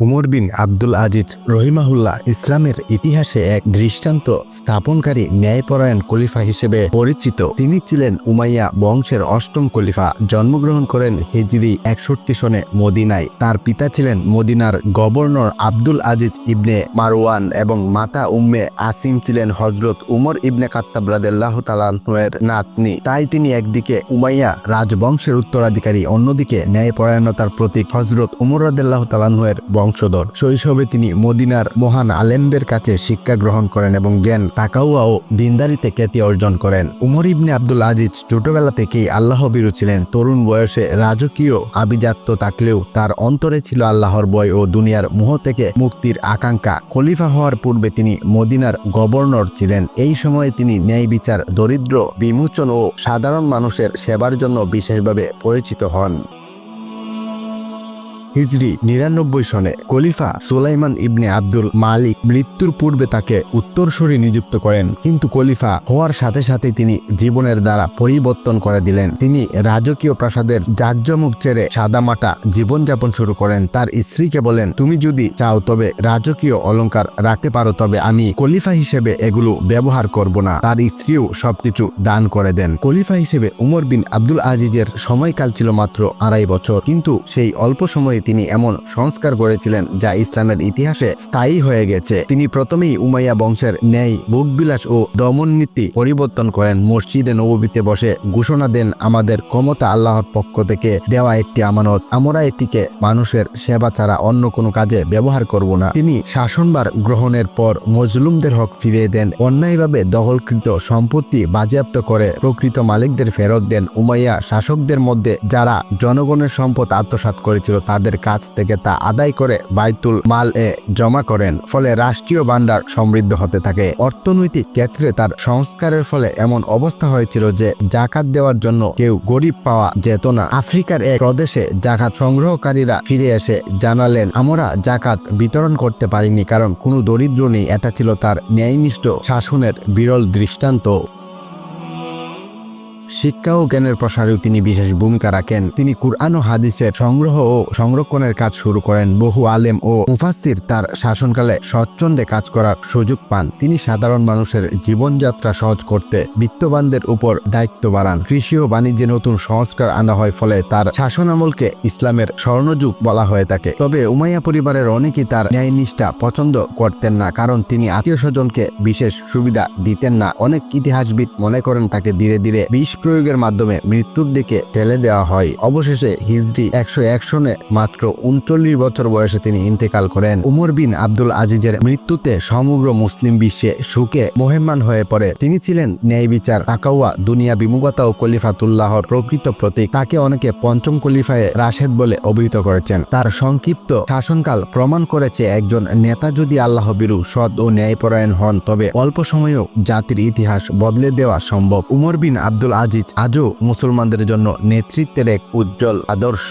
উমর বিন আব্দুল আজিজ রহিমাহুল্লাহ ইসলামের ইতিহাসে এক দৃষ্টান্ত স্থাপনকারী ন্যায়পরায়ণ খলিফা হিসেবে পরিচিত। তিনি ছিলেন উমাইয়া বংশের অষ্টম খলিফা। জন্মগ্রহণ করেন হিজরি একষট্টি সনে মদিনায়। তার পিতা ছিলেন মদিনার governor Abdul Aziz ibn Marwan এবং মাতা উম্মে আসিম ছিলেন হজরত উমর ইবনে কাত্তাব রাদেল্লাহ তালাহের নাতনি। তাই তিনি একদিকে উমাইয়া রাজবংশের উত্তরাধিকারী, অন্যদিকে ন্যায়পরায়ণতার প্রতীক হজরত উমর রাদেল্লাহ তালাহের বংশধর। শৈশবে তিনি মদিনার মহান আলেমদের কাছে শিক্ষা গ্রহণ করেন এবং জ্ঞান তাকাউয়া ও দিনদারিতে খ্যাতি অর্জন করেন। উমর ইবনে আব্দুল আজিজ ছোটবেলা থেকেই আল্লাহ বিরু ছিলেন। তরুণ বয়সে রাজকীয় আভিজাত্য থাকলেও তার অন্তরে ছিল আল্লাহর বয় ও দুনিয়ার মোহ থেকে মুক্তির আকাঙ্ক্ষা। খলিফা হওয়ার পূর্বে তিনি মদিনার গভর্নর ছিলেন। এই সময়ে তিনি ন্যায় বিচার, দরিদ্র, বিমোচন ও সাধারণ মানুষের সেবার জন্য বিশেষভাবে পরিচিত হন। হিজরি নিরানব্বই সনে খলিফা সুলাইমান ইবনে আব্দুল মালিক মৃত্যুর পূর্বে তাকে উত্তরসূরি নিযুক্ত করেন। কিন্তু খলিফা হওয়ার সাথে সাথে তিনি জীবনের দ্বারা পরিবর্তন করে দিলেন। তিনি রাজকীয় প্রাসাদের জাকজমক ছেড়ে সাদামাটা জীবনযাপন শুরু করেন। তার স্ত্রীকে বলেন, তুমি যদি চাও তবে রাজকীয় অলংকার রাখতে পারো, তবে আমি খলিফা হিসেবে এগুলো ব্যবহার করব না। তার স্ত্রীও সবকিছু দান করে দেন। খলিফা হিসেবে উমর বিন আব্দুল আজিজের সময়কাল ছিল মাত্র আড়াই বছর। কিন্তু সেই অল্প সময়ে তিনি এমন সংস্কার করেছিলেন যা ইসলামের ইতিহাসে স্থায়ী হয়ে গেছে। তিনি প্রথমেই উমাইয়া বংশের ন্যায়, ভোগবিলাস ও দমন নীতি পরিবর্তন করেন। মসজিদে নবীতে বসে ঘোষণা দেন, আমাদের ক্ষমতা আল্লাহর পক্ষ থেকে দেওয়া একটি আমানত। আমরা এটিকে মানুষের সেবা ছাড়া অন্য কোনো কাজে ব্যবহার করব না। তিনি শাসনবার গ্রহণের পর মজলুমদের হক ফিরিয়ে দেন। অন্যায়ভাবে দখলকৃত সম্পত্তি বাজেয়াপ্ত করে প্রকৃত মালিকদের ফেরত দেন উমাইয়া। শাসকদের মধ্যে যারা জনগণের সম্পদ আত্মসাৎ করেছিল, তাদের কাছ থেকে তা আদায় করে বাইতুল মাল এ জমা করেন। ফলে রাষ্ট্রীয় ভাণ্ডার সমৃদ্ধ হতে থাকে। অর্থনৈতিক ক্ষেত্রে তার সংস্কারের ফলে এমন অবস্থা হয়েছিল যে জাকাত দেওয়ার জন্য কেউ গরিব পাওয়া যেত না। আফ্রিকার এক প্রদেশে জাকাত সংগ্রহকারীরা ফিরে এসে জানালেন, আমরা জাকাত বিতরণ করতে পারিনি কারণ কোনো দরিদ্র নেই। এটা ছিল তার ন্যায়নিষ্ঠ শাসনের বিরল দৃষ্টান্ত। শিক্ষা ও জ্ঞানের প্রসারেও তিনি বিশেষ ভূমিকা রাখেন। তিনি কুরআন ও হাদিসের সংগ্রহ ও সংরক্ষণের কাজ শুরু করেন। বহু আলেম ও মুফাসির তার শাসনকালে স্বচ্ছন্দে কাজ করার সুযোগ পান। তিনি সাধারণ মানুষের জীবনযাত্রা সহজ করতে বিত্তবানদের উপর দায়িত্ব বাড়ান। কৃষি ও বাণিজ্যে নতুন সংস্কার আনা হয় ফলে তার শাসনামলকে ইসলামের স্বর্ণযুগ বলা হয়ে থাকে। তবে উমাইয়া পরিবারের অনেকেই তার ন্যায়নিষ্ঠা পছন্দ করতেন না, কারণ তিনি আত্মীয় স্বজনকে বিশেষ সুবিধা দিতেন না। অনেক ইতিহাসবিদ মনে করেন তাকে ধীরে ধীরে বিষ প্রয়োগের মাধ্যমে মৃত্যুর দিকে ঠেলে দেওয়া হয়। অবশেষে হিজরি একশো এক সনে মাত্র উনচল্লিশ বছর বয়সে তিনি ইন্তেকাল করেন। উমর বিন আব্দুল আজিজের মৃত্যুতে সমগ্র মুসলিম বিশ্বে সুখে মোহেমান হয়ে পড়ে। তিনি ছিলেন ন্যায় বিচার, তাকাওয়া দুনিয়া বিমুগতা ও খলিফাতুল্লাহর প্রকৃত প্রতীক। তাকে অনেকে পঞ্চম খলিফায়ে রাশেদ বলে অভিহিত করেছেন। তার সংক্ষিপ্ত শাসনকাল প্রমাণ করেছে একজন নেতা যদি আল্লাহ বিরু সৎ ও ন্যায়পরায়ণ হন, তবে অল্প সময়েও জাতির ইতিহাস বদলে দেওয়া সম্ভব। উমর বিন আব্দুল আজিজ আজও মুসলমানদের জন্য নেতৃত্বের এক উজ্জ্বল আদর্শ।